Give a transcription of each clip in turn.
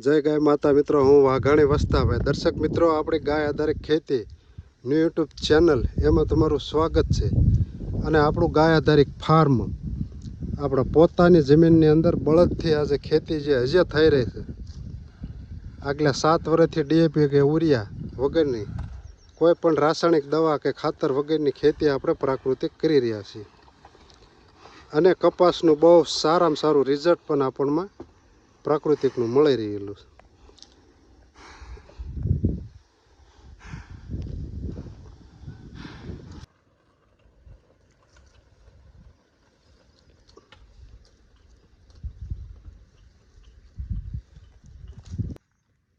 જય ગાય માતા મિત્રો, હું વાઘાણી વસ્તાભાઈ દર્શક મિત્રો, આપણી ગાય આધારિત ખેતી ન્યૂ યુટ્યુબ ચેનલ એમાં તમારું સ્વાગત છે. અને આપણું ગાય આધારિત ફાર્મ આપણા પોતાની જમીનની અંદર બળદથી આજે ખેતી જે હજી થઈ રહી છે. આગલા સાત વર્ષથી ડીએપી કે ઉરિયા વગરની કોઈ પણ રાસાયણિક દવા કે ખાતર વગરની ખેતી આપણે પ્રાકૃતિક કરી રહ્યા છીએ. અને કપાસનું બહુ સારામાં સારું રિઝલ્ટ પણ આપણમાં પ્રાકૃતિકનું મળી રહેલું છે.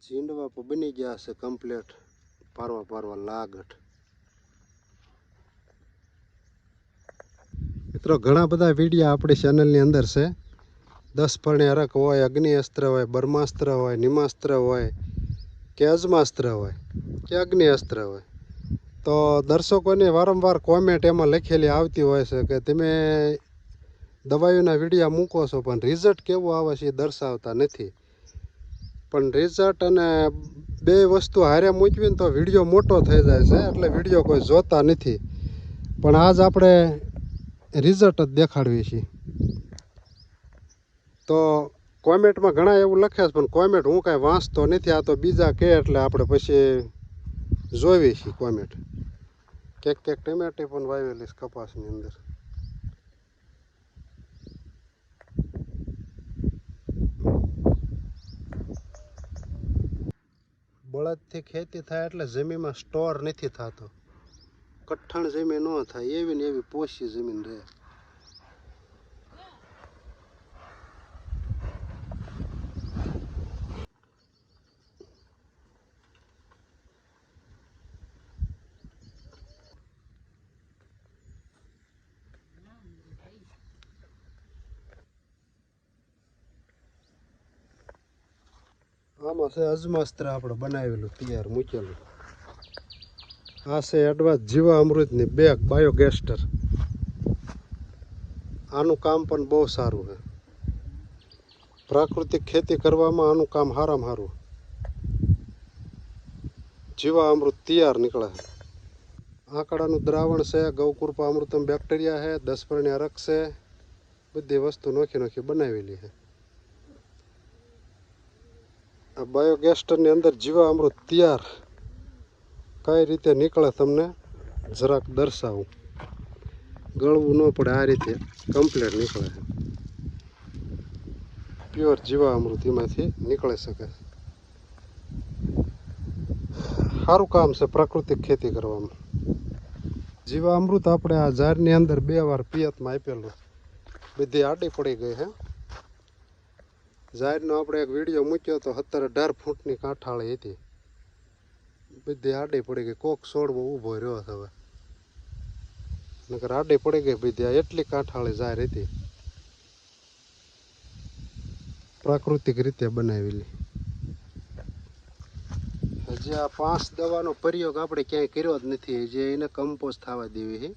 ચીંડવા પણ બની ગયા છે કમ્પ્લેટ પારવા પારવા લાગઠ. મિત્રો, ઘણા બધા વિડીયા આપણી ચેનલની અંદર છે. દસ પરણે અરક હોય અગ્નિ અસ્ત્ર હોય, બ્રહ્માસ્ત્ર હોય, નિમાસ્ત્ર હોય, કે અજમાસ્ત્ર હોય, કે અગ્નિ અસ્ત્ર હોય. તો દર્શકોની વારંવાર કોમેન્ટ એમાં લખેલી આવતી હોય છે કે તમે દવાઈઓના વિડીયા મૂકો છો, પણ રિઝલ્ટ કેવું આવે છે એ દર્શાવતા નથી. પણ રિઝલ્ટ અને બે વસ્તુ હારે મૂકવી ને તો વીડિયો મોટો થઈ જાય છે, એટલે વીડિયો કોઈ જોતા નથી. પણ આજ આપણે રિઝલ્ટ જ દેખાડવી છીએ તો કોમેન્ટમાં ઘણા એવું લખે છે, પણ કોમેન્ટ હું કાંઈ વાંચતો નથી. આ તો બીજા કહે એટલે આપણે પછી જોવી છીએ કોમેન્ટ. કેક કેક ટમેટી પણ વાવેલી છે કપાસની અંદર. બળદથી ખેતી થાય એટલે જમીનમાં સ્ટોર નથી થતો. કઠણ જમીન ન થાય, એવી ને એવી પોષી જમીન રહે. આમાં છે અજમાસ્ત્ર આપણે બનાવેલું, તૈયાર મૂકેલું. આ છે એડવાન્સ જીવા અમૃતની બેગ બાયોગેસ્ટર આનું કામ પણ બહુ સારું છે. પ્રાકૃતિક ખેતી કરવામાં આનું કામ હારામાં સારું જીવા અમૃત તૈયાર નીકળે છે. આંકડાનું દ્રાવણ છે ગૌકૃપા અમૃતમ બેક્ટેરિયા છે દસ રક્ષ છે, બધી વસ્તુ નોખી નોખી બનાવેલી છે. આ બાયોગેસ્ટરની અંદર જીવા અમૃત તૈયાર કઈ રીતે નીકળે તમને જરાક દર્શાવું. ગળવું ન પડે, આ રીતે કમ્પ્લેટ નીકળે છે. પ્યોર જીવા અમૃત એમાંથી નીકળી શકે સારું કામ છે પ્રાકૃતિક ખેતી કરવામાં. જીવા અમૃત આપણે આ ઝાડની અંદર બે વાર પિયતમાં આપેલું. બધી આડી પડી ગઈ છે. ઝાડનો આપણે એક વીડિયો મૂક્યો તો સત્તર અઢાર ફૂટની કાંઠાળી હતી. બધી આડી પડી ગઈ, કોક છોડવો ઊભો રહ્યો હવે. નકર આડી પડી ગઈ બધી એટલી કાંઠાળી જાહેર હતી. પ્રાકૃતિક રીતે બનાવેલી. હજી આ પાંચ દવાનો પ્રયોગ આપણે ક્યાંય કર્યો જ નથી જે એને કમ્પોઝ થવા દેવી છે.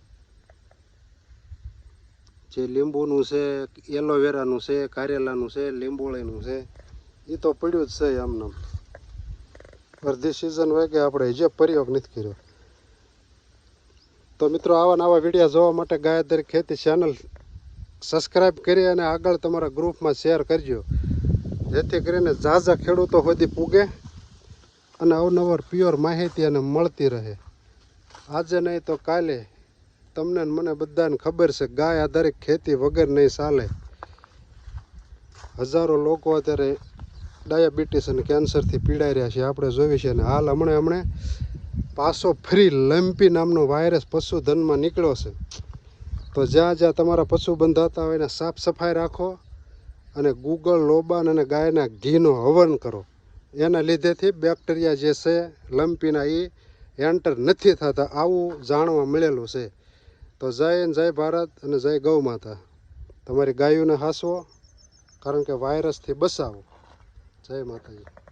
જે લીંબુનું છે એલોવેરાનું છે, કારેલાનું છે, લીંબોળીનું છે એ તો પડ્યું જ છે આમને અડધી સિઝન હોય કે આપણે હજી પ્રયોગ નથી કર્યો. તો મિત્રો આવા નવા વીડિયો જોવા માટે ગાયદર ખેતી ચેનલ સબસ્ક્રાઈબ કરી અને આગળ તમારા ગ્રુપમાં શેર કરજો. જેથી કરીને ઝાઝા ખેડૂતો સુધી પૂગે અને અવનવર પ્યોર માહિતી અને મળતી રહે. આજે નહીં તો કાલે તમને મને બધાને ખબર છે, ગાય આધારિત ખેતી વગર નહીં ચાલે. હજારો લોકો અત્યારે ડાયાબિટીસ અને કેન્સરથી પીડાઈ રહ્યા છે. આપણે જોઈએ છે અને હાલ હમણાં હમણાં પાછો ફ્રી લંપી નામનો વાયરસ પશુધનમાં નીકળ્યો છે. તો જ્યાં જ્યાં તમારા પશુ બંધાતા હોય એને સાફ સફાઈ રાખો અને ગૂગળ લોબાન અને ગાયના ઘીનો હવન કરો. એના લીધેથી બેક્ટેરિયા જે છે, લંપીના એ એન્ટર નથી થતા, આવું જાણવા મળેલું છે. તો જય જય ભારત અને જય ગૌ માતા. તમારી ગાયોને હાંસવો, કારણ કે વાયરસથી બચાવો. જય માતાજી.